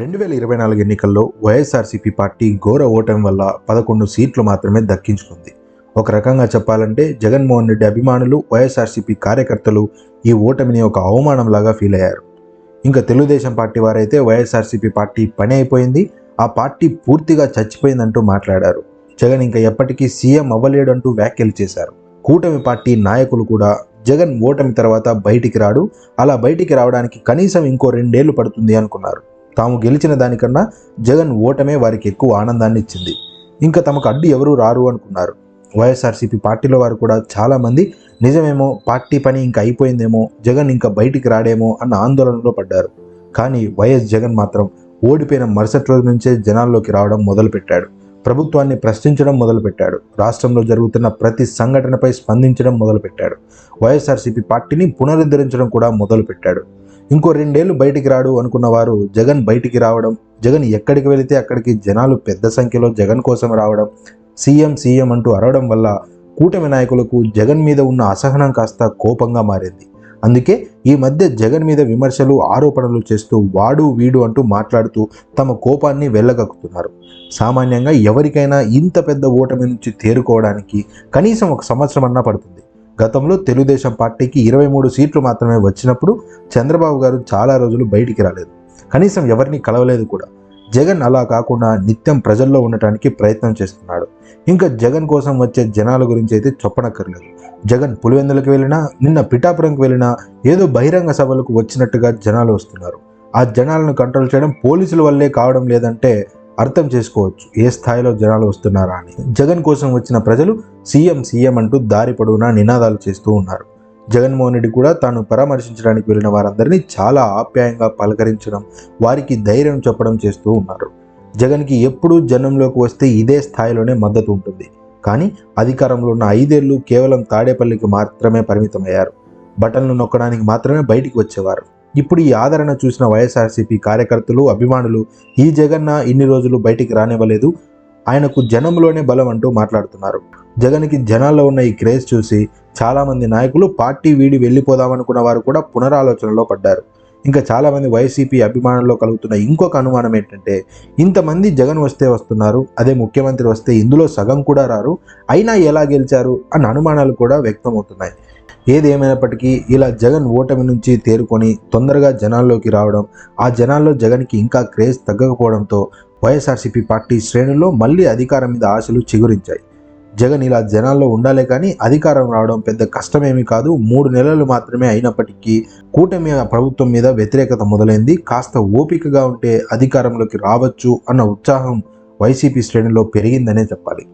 రెండు వేల ఇరవై నాలుగు ఎన్నికల్లో వైఎస్ఆర్సీపీ పార్టీ ఘోర ఓటమి వల్ల పదకొండు సీట్లు మాత్రమే దక్కించుకుంది. ఒక రకంగా చెప్పాలంటే జగన్మోహన్ రెడ్డి అభిమానులు వైఎస్ఆర్సీపీ కార్యకర్తలు ఈ ఓటమిని ఒక అవమానంలాగా ఫీల్ అయ్యారు. ఇంకా తెలుగుదేశం పార్టీ వారైతే వైఎస్ఆర్సీపీ పార్టీ పని అయిపోయింది ఆ పార్టీ పూర్తిగా చచ్చిపోయిందంటూ మాట్లాడారు. జగన్ ఇంకా ఎప్పటికీ సీఎం అవ్వలేడు అంటూ వ్యాఖ్యలు చేశారు. కూటమి పార్టీ నాయకులు కూడా జగన్ ఓటమి తర్వాత బయటికి రాడు అలా బయటికి రావడానికి కనీసం ఇంకో రెండేళ్ళు పడుతుంది అనుకున్నారు. తాము గెలిచిన దానికన్నా జగన్ ఓటమే వారికి ఎక్కువ ఆనందాన్ని ఇచ్చింది. ఇంకా తమకు అడ్డు ఎవరూ రారు అనుకున్నారు. వైఎస్ఆర్సీపీ పార్టీలో వారు కూడా చాలామంది నిజమేమో పార్టీ పని ఇంకా అయిపోయిందేమో జగన్ ఇంకా బయటికి రాడేమో అన్న ఆందోళనలో పడ్డారు. కానీ వైఎస్ జగన్ మాత్రం ఓడిపోయిన మరుసటి రోజు నుంచే జనాల్లోకి రావడం మొదలుపెట్టాడు. ప్రభుత్వాన్ని ప్రశ్నించడం మొదలుపెట్టాడు. రాష్ట్రంలో జరుగుతున్న ప్రతి సంఘటనపై స్పందించడం మొదలుపెట్టాడు. వైఎస్ఆర్సీపీ పార్టీని పునరుద్ధరించడం కూడా మొదలుపెట్టాడు. ఇంకో రెండేళ్ళు బయటికి రాడు అనుకున్న వారు జగన్ బయటికి రావడం జగన్ ఎక్కడికి వెళితే అక్కడికి జనాలు పెద్ద సంఖ్యలో జగన్ కోసం రావడం సీఎం సీఎం అంటూ అరవడం వల్ల కూటమి నాయకులకు జగన్ మీద ఉన్న అసహనం కాస్త కోపంగా మారింది. అందుకే ఈ మధ్య జగన్ మీద విమర్శలు ఆరోపణలు చేస్తూ వాడు వీడు అంటూ మాట్లాడుతూ తమ కోపాన్ని వెళ్ళగక్కుతున్నారు సామాన్యంగా ఎవరికైనా ఇంత పెద్ద ఓటమి నుంచి తేరుకోవడానికి కనీసం ఒక సంవత్సరం అన్నా పడుతుంది. గతంలో తెలుగుదేశం పార్టీకి ఇరవై మూడు సీట్లు మాత్రమే వచ్చినప్పుడు చంద్రబాబు గారు చాలా రోజులు బయటికి రాలేదు. కనీసం ఎవరిని కలవలేదు కూడా. జగన్ అలా కాకుండా నిత్యం ప్రజల్లో ఉండటానికి ప్రయత్నం చేస్తున్నాడు. ఇంకా జగన్ కోసం వచ్చే జనాల గురించి అయితే చెప్పనక్కర్లేదు. జగన్ పులివెందులకు వెళ్ళినా నిన్న పిఠాపురంకి వెళ్ళినా ఏదో బహిరంగ సభలకు వచ్చినట్టుగా జనాలు వస్తున్నారు. ఆ జనాలను కంట్రోల్ చేయడం పోలీసుల వల్లే కావడం లేదంటే అర్థం చేసుకోవచ్చు. ఏ స్థాయిలో జనాలు వస్తున్నారా అని. జగన్ కోసం వచ్చిన ప్రజలు సీఎం సీఎం అంటూ దారి పొడవునా నినాదాలు చేస్తూ ఉన్నారు. జగన్మోహన్ రెడ్డి కూడా తాను పరామర్శించడానికి వెళ్ళిన వారందరినీ చాలా ఆప్యాయంగా పలకరించడం వారికి ధైర్యం చెప్పడం చేస్తూ ఉన్నారు. జగన్కి ఎప్పుడూ జనంలోకి వస్తే ఇదే స్థాయిలోనే మద్దతు ఉంటుంది. కానీ అధికారంలో ఉన్న ఐదేళ్ళు కేవలం తాడేపల్లికి మాత్రమే పరిమితమయ్యారు. బటన్లు నొక్కడానికి మాత్రమే బయటికి వచ్చేవారు. ఇప్పుడు ఈ ఆదరణ చూసిన వైఎస్ఆర్సీపీ కార్యకర్తలు అభిమానులు ఈ జగన్న ఇన్ని రోజులు బయటికి రానివ్వలేదు. ఆయనకు జనంలోనే బలం అంటూ మాట్లాడుతున్నారు. జగన్కి జనాల్లో ఉన్న ఈ క్రేజ్ చూసి చాలామంది నాయకులు పార్టీ వీడి వెళ్ళిపోదామనుకున్న వారు కూడా పునరాలోచనలో పడ్డారు. ఇంకా చాలామంది వైసీపీ అభిమానుల్లో కలుగుతున్న ఇంకొక అనుమానం ఏంటంటే ఇంతమంది జగన్ వస్తే వస్తున్నారు అదే ముఖ్యమంత్రి వస్తే ఇందులో సగం కూడా రారు అయినా ఎలా గెలిచారు అన్న అనుమానాలు కూడా వ్యక్తమవుతున్నాయి. ఏది ఏమైనప్పటికీ ఇలా జగన్ ఓటమి నుంచి తేరుకొని తొందరగా జనాల్లోకి రావడం ఆ జనాల్లో జగన్కి ఇంకా క్రేజ్ తగ్గకపోవడంతో వైఎస్ఆర్సీపీ పార్టీ శ్రేణుల్లో మళ్ళీ అధికారం మీద ఆశలు చిగురించాయి. జగన్ ఇలా జనాల్లో ఉండాలే కానీ అధికారం రావడం పెద్ద కష్టమేమీ కాదు. మూడు నెలలు మాత్రమే అయినప్పటికీ కూటమి ప్రభుత్వం మీద వ్యతిరేకత మొదలైంది. కాస్త ఓపికగా ఉంటే అధికారంలోకి రావచ్చు అన్న ఉత్సాహం వైసీపీ శ్రేణిలో పెరిగిందనే చెప్పాలి.